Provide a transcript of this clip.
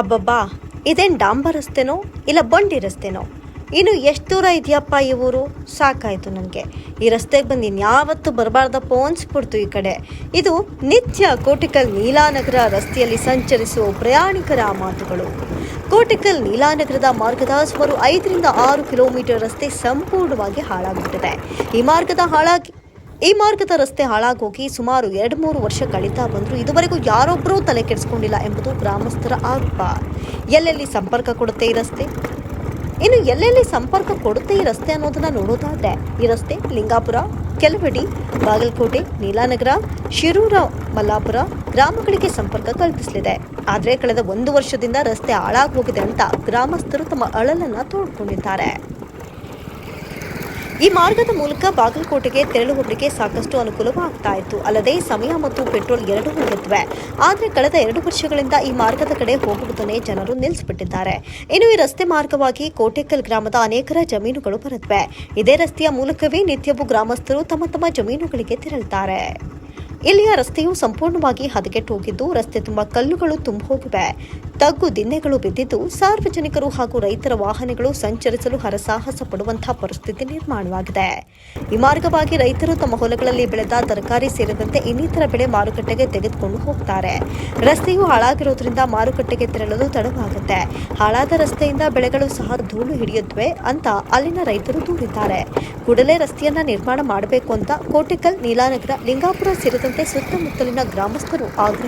ಅಬ್ಬಬ್ಬಾ, ಇದೇನು ಡಾಂಬರ್ ರಸ್ತೆನೋ ಇಲ್ಲ ಬಂಡಿ ರಸ್ತೆನೋ? ಇನ್ನು ಎಷ್ಟು ದೂರ ಇದೆಯಪ್ಪ ಈ ಊರು? ಸಾಕಾಯಿತು ನನಗೆ. ಈ ರಸ್ತೆಗೆ ಬಂದು ಇನ್ಯಾವತ್ತೂ ಬರಬಾರ್ದಪ್ಪ ಅನ್ಸ್ಬಿಡ್ತು ಈ ಕಡೆ. ಇದು ನಿತ್ಯ ಕೋಟಿಕಲ್ ನೀಲಾನಗರ ರಸ್ತೆಯಲ್ಲಿ ಸಂಚರಿಸುವ ಪ್ರಯಾಣಿಕರ ಮಾತುಗಳು. ಕೋಟಿಕಲ್ ನೀಲಾನಗರದ ಮಾರ್ಗದ ಸುಮಾರು ಐದರಿಂದ ಆರು ಕಿಲೋಮೀಟರ್ ರಸ್ತೆ ಸಂಪೂರ್ಣವಾಗಿ ಹಾಳಾಗ್ಬಿಟ್ಟಿದೆ. ಈ ಮಾರ್ಗದ ಹಾಳಾಗಿ ಈ ಮಾರ್ಗದ ರಸ್ತೆ ಹಾಳಾಗೋಗಿ ಸುಮಾರು ಎರಡು ಮೂರು ವರ್ಷ ಕಳೀತಾ ಬಂದರು ಇದುವರೆಗೂ ಯಾರೊಬ್ಬರೂ ತಲೆ ಕೆಡಿಸ್ಕೊಂಡಿಲ್ಲ ಎಂಬುದು ಗ್ರಾಮಸ್ಥರ ಆರೋಪ. ಎಲ್ಲೆಲ್ಲಿ ಸಂಪರ್ಕ ಕೊಡುತ್ತೆ ಈ ರಸ್ತೆ? ಇನ್ನು ಎಲ್ಲೆಲ್ಲಿ ಸಂಪರ್ಕ ಕೊಡುತ್ತೆ ಈ ರಸ್ತೆ ಅನ್ನೋದನ್ನ ನೋಡೋದಾದ್ರೆ ಈ ರಸ್ತೆ ಲಿಂಗಾಪುರ, ಕೆಲವಡಿ ಬಾಗಲಕೋಟೆ, ನೀಲಾನಗರ, ಶಿರೂರ, ಮಲ್ಲಾಪುರ ಗ್ರಾಮಗಳಿಗೆ ಸಂಪರ್ಕ ಕಲ್ಪಿಸಲಿದೆ. ಆದರೆ ಕಳೆದ ಒಂದು ವರ್ಷದಿಂದ ರಸ್ತೆ ಹಾಳಾಗಿ ಹೋಗಿದೆ ಅಂತ ಗ್ರಾಮಸ್ಥರು ತಮ್ಮ ಅಳಲನ್ನ ತೋಡ್ಕೊಂಡಿದ್ದಾರೆ. ಈ ಮಾರ್ಗದ ಮೂಲಕ ಬಾಗಲಕೋಟೆಗೆ ತೆರಳುವವರಿಗೆ ಸಾಕಷ್ಟು ಅನುಕೂಲವಾಗ್ತಾ ಇತ್ತು. ಅಲ್ಲದೆ ಸಮಯ ಮತ್ತು ಪೆಟ್ರೋಲ್ ಎರಡೂ ಹೋಗುತ್ತವೆ. ಆದರೆ ಕಳೆದ ಎರಡು ವರ್ಷಗಳಿಂದ ಈ ಮಾರ್ಗದ ಕಡೆ ಹೋಗುವುದನ್ನೇ ಜನರು ನಿಲ್ಲಿಸಿಬಿಟ್ಟಿದ್ದಾರೆ. ಇನ್ನು ಈ ರಸ್ತೆ ಮಾರ್ಗವಾಗಿ ಕೋಟೆಕಲ್ ಗ್ರಾಮದ ಅನೇಕರ ಜಮೀನುಗಳು ಬರುತ್ತವೆ. ಇದೇ ರಸ್ತೆಯ ಮೂಲಕವೇ ನಿತ್ಯವೂ ಗ್ರಾಮಸ್ಥರು ತಮ್ಮ ತಮ್ಮ ಜಮೀನುಗಳಿಗೆ ತೆರಳುತ್ತಾರೆ. ಇಲ್ಲಿಯ ರಸ್ತೆಯು ಸಂಪೂರ್ಣವಾಗಿ ಹದಗೆಟ್ಟು ಹೋಗಿದ್ದು ರಸ್ತೆ ತುಂಬ ಕಲ್ಲುಗಳು ತುಂಬ ಹೋಗಿವೆ ತಗ್ಗು ದಿನ್ನೆಗಳು ಬಿದ್ದಿದ್ದು ಸಾರ್ವಜನಿಕರು ಹಾಗೂ ರೈತರ ವಾಹನಗಳು ಸಂಚರಿಸಲು ಹರಸಾಹಸ ಪಡುವಂತಹ ಪರಿಸ್ಥಿತಿ ನಿರ್ಮಾಣವಾಗಿದೆ. ಈ ಮಾರ್ಗವಾಗಿ ರೈತರು ತಮ್ಮ ಹೊಲಗಳಲ್ಲಿ ಬೆಳೆದ ತರಕಾರಿ ಸೇರಿದಂತೆ ಇನ್ನಿತರ ಬೆಳೆ ಮಾರುಕಟ್ಟೆಗೆ ತೆಗೆದುಕೊಂಡು ಹೋಗ್ತಾರೆ. ರಸ್ತೆಯು ಹಾಳಾಗಿರೋದ್ರಿಂದ ಮಾರುಕಟ್ಟೆಗೆ ತೆರಳಲು ತಡವಾಗುತ್ತೆ. ಹಾಳಾದ ರಸ್ತೆಯಿಂದ ಬೆಳೆಗಳು ಸಹ ಧೂಳು ಹಿಡಿಯುತ್ತವೆ ಅಂತ ಅಲ್ಲಿನ ರೈತರು ದೂರಿದ್ದಾರೆ. ಕೂಡಲೇ ರಸ್ತೆಯನ್ನ ನಿರ್ಮಾಣ ಮಾಡಬೇಕು ಅಂತ ಕೋಟೆಕಲ್, ನೀಲಾನಗರ, ಲಿಂಗಾಪುರ ಸೇರಿದಂತೆ ಸುತ್ತಮುತ್ತಲಿನ ಗ್ರಾಮಸ್ಥರು ಆಗ್ರಹ